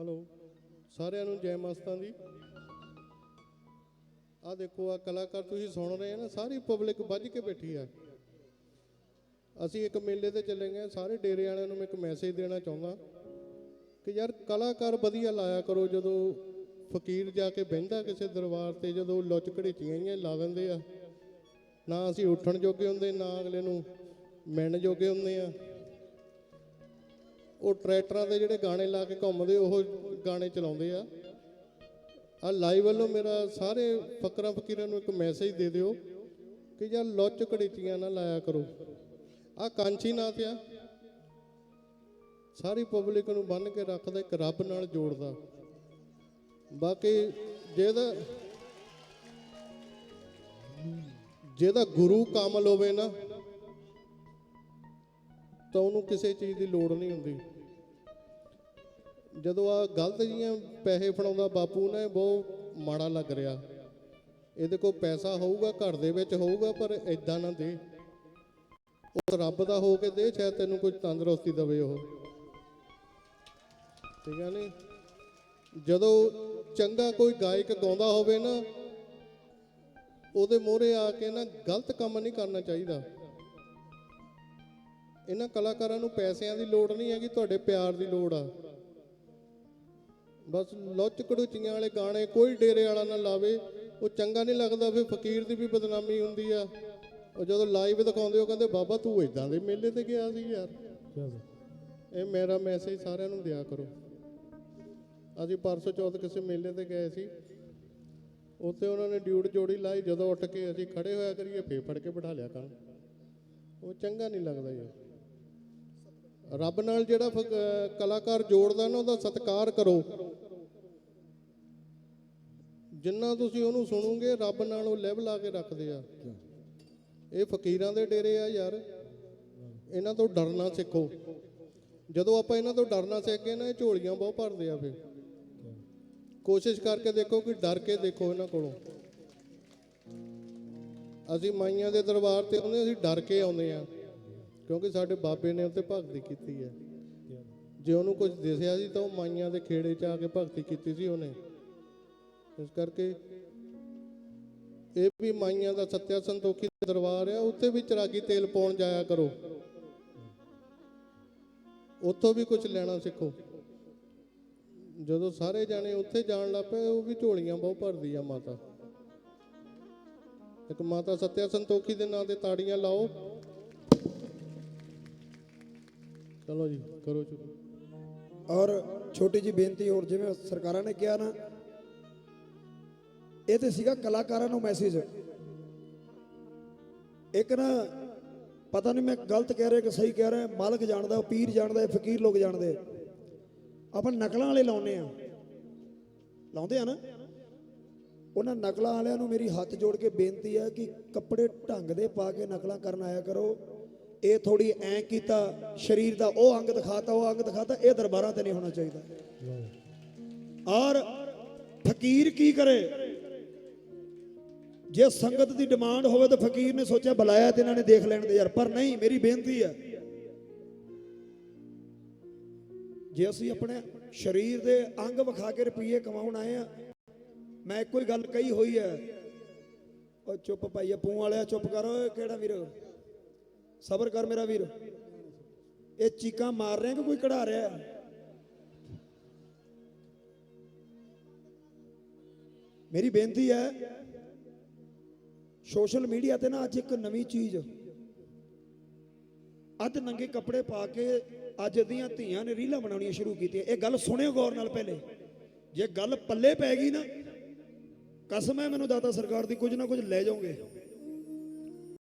Hello ਸਾਰਿਆਂ ਨੂੰ ਜੈ ਮਸਤਾਂ ਦੀ। ਆ ਦੇਖੋ ਆ ਕਲਾਕਾਰ ਤੁਸੀਂ ਸੁਣ ਰਹੇ ਆ ਨਾ, ਸਾਰੀ ਪਬਲਿਕ ਵੱਜ ਕੇ ਬੈਠੀ ਆ। ਅਸੀਂ ਇੱਕ ਮੇਲੇ ਤੇ ਚੱਲੇ ਗਏ, ਸਾਰੇ ਡੇਰੇ ਵਾਲਿਆਂ ਨੂੰ ਮੈਂ ਇੱਕ ਮੈਸੇਜ ਦੇਣਾ ਚਾਹੁੰਦਾ ਕਿ ਯਾਰ ਕਲਾਕਾਰ ਵਧੀਆ ਲਾਇਆ ਕਰੋ, ਜਦੋਂ ਫਕੀਰ ਜਾ ਕੇ ਬਹਿੰਦਾ ਕਿਸੇ ਦਰਬਾਰ ਤੇ, ਜਦੋਂ ਲੁੱਚ ਘੜੀਚੀਆਂ ਹੀ ਲਾ ਦਿੰਦੇ ਆ। ਨਾ ਅਸੀਂ ਉੱਠਣ ਜੋਗੇ ਹੁੰਦੇ, ਨਾ ਅਗਲੇ ਨੂੰ ਮਿਲਣ ਜੋਗੇ ਹੁੰਦੇ ਆ। ਉਹ ਟਰੈਕਟਰਾਂ ਦੇ ਜਿਹੜੇ ਗਾਣੇ ਲਾ ਕੇ ਘੁੰਮਦੇ, ਉਹ ਗਾਣੇ ਚਲਾਉਂਦੇ ਆ। ਆ ਲਾਈਵ ਵੱਲੋਂ ਮੇਰਾ ਸਾਰੇ ਫਕਰਾਂ ਫਕੀਰਾਂ ਨੂੰ ਇੱਕ ਮੈਸੇਜ ਦੇ ਦਿਓ ਕਿ ਯਾਰ ਲੁੱਚ ਕੜੀਚੀਆਂ ਨਾ ਲਾਇਆ ਕਰੋ। ਆ ਕਾਂਚੀ ਨਾਥ ਆ। ਸਾਰੀ ਪਬਲਿਕ ਨੂੰ ਬੰਨ ਕੇ ਰੱਖਦਾ, ਇੱਕ ਰੱਬ ਨਾਲ ਜੋੜਦਾ। ਬਾਕੀ ਜਿਹਦਾ ਜਿਹਦਾ ਗੁਰੂ ਕਾਮਲ ਹੋਵੇ ਨਾ, ਤਾਂ ਉਹਨੂੰ ਕਿਸੇ ਚੀਜ਼ ਦੀ ਲੋੜ ਨਹੀਂ ਹੁੰਦੀ। ਜਦੋਂ ਆ ਗਲਤ ਜੀਆਂ ਪੈਸੇ ਫੜਾਉਂਦਾ ਬਾਪੂ ਨੇ ਬਹੁਤ ਮਾੜਾ ਲੱਗ ਰਿਹਾ। ਇਹਦੇ ਕੋਲ ਪੈਸਾ ਹੋਊਗਾ, ਘਰ ਦੇ ਵਿੱਚ ਹੋਊਗਾ, ਪਰ ਐਦਾਂ ਨਾ ਦੇ। ਉਹ ਰੱਬ ਦਾ ਹੋ ਕੇ ਦੇ, ਸ਼ਾਇਦ ਤੈਨੂੰ ਕੁਝ ਤੰਦਰੁਸਤੀ ਦੇਵੇ ਉਹ। ਠੀਕ ਹੈ ਨਹੀਂ ਜਦੋਂ ਚੰਗਾ ਕੋਈ ਗਾਇਕ ਗਾਉਂਦਾ ਹੋਵੇ ਨਾ, ਉਹਦੇ ਮੋਹਰੇ ਆ ਕੇ ਨਾ ਗਲਤ ਕੰਮ ਨਹੀਂ ਕਰਨਾ ਚਾਹੀਦਾ। ਇਹਨਾਂ ਕਲਾਕਾਰਾਂ ਨੂੰ ਪੈਸਿਆਂ ਦੀ ਲੋੜ ਨਹੀਂ ਹੈਗੀ, ਤੁਹਾਡੇ ਪਿਆਰ ਦੀ ਲੋੜ ਆ। ਬਸ ਲੁੱਚ ਕੜੂਚੀਆਂ ਵਾਲੇ ਗਾਣੇ ਕੋਈ ਡੇਰੇ ਵਾਲਾ ਨਾ ਲਾਵੇ। ਉਹ ਚੰਗਾ ਨਹੀਂ ਲੱਗਦਾ, ਫਿਰ ਫਕੀਰ ਦੀ ਵੀ ਬਦਨਾਮੀ ਹੁੰਦੀ ਆ। ਉਹ ਜਦੋਂ ਲਾਈਵ ਦਿਖਾਉਂਦੇ, ਉਹ ਕਹਿੰਦੇ, ਬਾਬਾ, ਤੂੰ ਇਦਾਂ ਦੇ ਮੇਲੇ ਤੇ ਗਿਆ ਸੀ ਯਾਰ। ਇਹ ਮੇਰਾ ਮੈਸੇਜ ਸਾਰਿਆਂ ਨੂੰ ਦਿਆ ਕਰੋ। ਅਸੀਂ ਪਰਸੋਂ ਚੌਥ ਕਿਸੇ ਮੇਲੇ ਤੇ ਗਏ ਸੀ। ਉੱਥੇ ਉਹਨਾਂ ਨੇ ਡਿਊਟ ਜੋੜੀ ਲਾਈ। ਜਦੋਂ ਉੱਠ ਕੇ ਅਸੀਂ ਖੜੇ ਹੋਇਆ ਕਰੀਏ, ਫੇਰ ਫੜ ਕੇ ਬਿਠਾ ਲਿਆ ਕਰਨ ਉਹ ਚੰਗਾ ਨਹੀਂ ਲੱਗਦਾ ਯਾਰ। ਰੱਬ ਨਾਲ ਜਿਹੜਾ ਫਕ- ਕਲਾਕਾਰ ਜੋੜਦਾ ਨਾ, ਉਹਦਾ ਸਤਿਕਾਰ ਕਰੋ। ਜਿੰਨਾ ਤੁਸੀਂ ਉਹਨੂੰ ਸੁਣੋਗੇ, ਰੱਬ ਨਾਲ ਉਹ ਲੈਵਲ ਲਾ ਕੇ ਰੱਖਦੇ ਆ। ਇਹ ਫਕੀਰਾਂ ਦੇ ਡੇਰੇ ਆ ਯਾਰ। ਇਹਨਾਂ ਤੋਂ ਡਰਨਾ ਸਿੱਖੋ। ਜਦੋਂ ਆਪਾਂ ਇਹਨਾਂ ਤੋਂ ਡਰਨਾ ਸਿੱਖ ਗਏ ਨਾ, ਇਹ ਝੋਲੀਆਂ ਬਹੁਤ ਭਰਦੇ ਆ ਫਿਰ। ਕੋਸ਼ਿਸ਼ ਕਰਕੇ ਦੇਖੋ ਕਿ ਡਰ ਕੇ ਦੇਖੋ ਇਹਨਾਂ ਕੋਲੋਂ। ਅਸੀਂ ਮਾਈਆਂ ਦੇ ਦਰਬਾਰ ਤੇ ਆਉਂਦੇ ਅਸੀਂ ਡਰ ਕੇ ਆਉਂਦੇ ਆ ਕਿਉਂਕਿ ਸਾਡੇ ਬਾਬੇ ਨੇ ਉੱਤੇ ਭਗਤੀ ਕੀਤੀ ਹੈ। ਜੇ ਉਹਨੂੰ ਕੁਝ ਦਿਸਿਆ ਸੀ ਤਾਂ ਉਹ ਮਾਈਆਂ ਦੇ ਖੇੜੇ 'ਚ ਆ ਕੇ ਭਗਤੀ ਕੀਤੀ ਸੀ ਉਹਨੇ। ਇਸ ਕਰਕੇ ਇਹ ਵੀ ਮਾਈਆਂ ਦਾ ਸਤਿਆ ਸੰਤੋਖੀ ਦਰਬਾਰ ਆ ਉੱਥੇ ਵੀ ਚਰਾਗੀ ਤੇਲ ਪਾਉਣ ਜਾਇਆ ਕਰੋ। ਉੱਥੋਂ ਵੀ ਕੁਝ ਲੈਣਾ ਸਿੱਖੋ। ਜਦੋਂ ਸਾਰੇ ਜਾਣੇ ਉੱਥੇ ਜਾਣ ਲੱਗ ਪਏ, ਉਹ ਵੀ ਝੋਲੀਆਂ ਬਹੁਤ ਭਰਦੀ ਆ ਮਾਤਾ। ਇੱਕ ਮਾਤਾ ਸਤਿਆ ਸੰਤੋਖੀ ਦੇ ਨਾਂ ਤੇ ਤਾੜੀਆਂ ਲਾਓ। ਚਲੋ ਜੀ, ਕਰੋ ਸ਼ੁਰੂ ਔਰ ਛੋਟੀ ਜੀ ਬੇਨਤੀ ਹੋਰ, ਜਿਵੇਂ ਸਰਕਾਰਾਂ ਨੇ ਕਿਹਾ ਨਾ, ਇਹ ਤੇ ਸੀਗਾ ਕਲਾਕਾਰਾਂ ਨੂੰ ਮੈਸੇਜ ਇੱਕ ਨਾ, ਪਤਾ ਨਹੀਂ ਮੈਂ ਗਲਤ ਕਹਿ ਰਿਹਾ ਕਿ ਸਹੀ ਕਹਿ ਰਿਹਾ, ਮਾਲਕ ਜਾਣਦਾ, ਪੀਰ ਜਾਣਦਾ, ਫਕੀਰ ਲੋਕ ਜਾਣਦੇ। ਆਪਾਂ ਨਕਲਾਂ ਵਾਲੇ ਲਾਉਨੇ ਆ ਲਾਉਂਦੇ ਆ ਨਾ। ਉਹਨਾਂ ਨਕਲਾਂ ਵਾਲਿਆਂ ਨੂੰ ਮੇਰੀ ਹੱਥ ਜੋੜ ਕੇ ਬੇਨਤੀ ਹੈ ਕਿ ਕੱਪੜੇ ਢੰਗ ਦੇ ਪਾ ਕੇ ਨਕਲਾਂ ਕਰਨ ਆਇਆ ਕਰੋ। ਇਹ ਥੋੜੀ ਐ ਕੀਤਾ, ਸਰੀਰ ਦਾ ਉਹ ਅੰਗ ਦਿਖਾਤਾ, ਉਹ ਅੰਗ ਦਿਖਾਤਾ, ਇਹ ਦਰਬਾਰਾਂ ਤੇ ਨਹੀਂ ਹੋਣਾ ਚਾਹੀਦਾ। ਔਰ ਫਕੀਰ ਕੀ ਕਰੇ? ਜੇ ਸੰਗਤ ਦੀ ਡਿਮਾਂਡ ਹੋਵੇ ਤਾਂ ਫਕੀਰ ਨੇ ਸੋਚਿਆ, ਬੁਲਾਇਆ ਤੇ ਇਹਨਾਂ ਨੇ ਦੇਖ ਲੈਣ ਦੇ ਯਾਰ, ਪਰ ਨਹੀਂ, ਮੇਰੀ ਬੇਨਤੀ ਹੈ, ਜੇ ਅਸੀਂ ਆਪਣੇ ਸਰੀਰ ਦੇ ਅੰਗ ਵਿਖਾ ਕੇ ਰੁਪਈਏ ਕਮਾਉਣ ਆਏ ਆ ਮੈਂ ਇੱਕੋ ਹੀ ਗੱਲ ਕਹੀ ਹੋਈ ਹੈ। ਉਹ ਚੁੱਪ ਭਾਈਆ ਪੂੰ ਵਾਲਿਆ, ਚੁੱਪ ਕਰ, ਓਏ, ਕਿਹੜਾ ਵੀਰ? ਸਬਰ ਕਰ ਮੇਰਾ ਵੀਰ। ਇਹ ਚੀਕਾਂ ਮਾਰ ਰਿਹਾ ਕਿ ਕੋਈ ਕਢਾ ਰਿਹਾ ਹੈ? ਮੇਰੀ ਬੇਨਤੀ ਹੈ, ਸੋਸ਼ਲ ਮੀਡੀਆ ਤੇ ਨਾ ਅੱਜ ਇੱਕ ਨਵੀਂ ਚੀਜ਼। ਅੱਜ ਨੰਗੇ ਕੱਪੜੇ ਪਾ ਕੇ ਅੱਜ ਦੀਆਂ ਧੀਆਂ ਨੇ ਰੀਲਾਂ ਬਣਾਉਣੀਆਂ ਸ਼ੁਰੂ ਕੀਤੀਆਂ। ਇਹ ਗੱਲ ਸੁਣਿਓ ਗੌਰ ਨਾਲ ਪਹਿਲੇ। ਜੇ ਗੱਲ ਪੱਲੇ ਪੈ ਗਈ ਨਾ, ਕਸਮ ਹੈ ਮੈਨੂੰ ਦਾਤਾ ਸਰਕਾਰ ਦੀ, ਕੁਝ ਨਾ ਕੁਝ ਲੈ ਜਾਓਗੇ।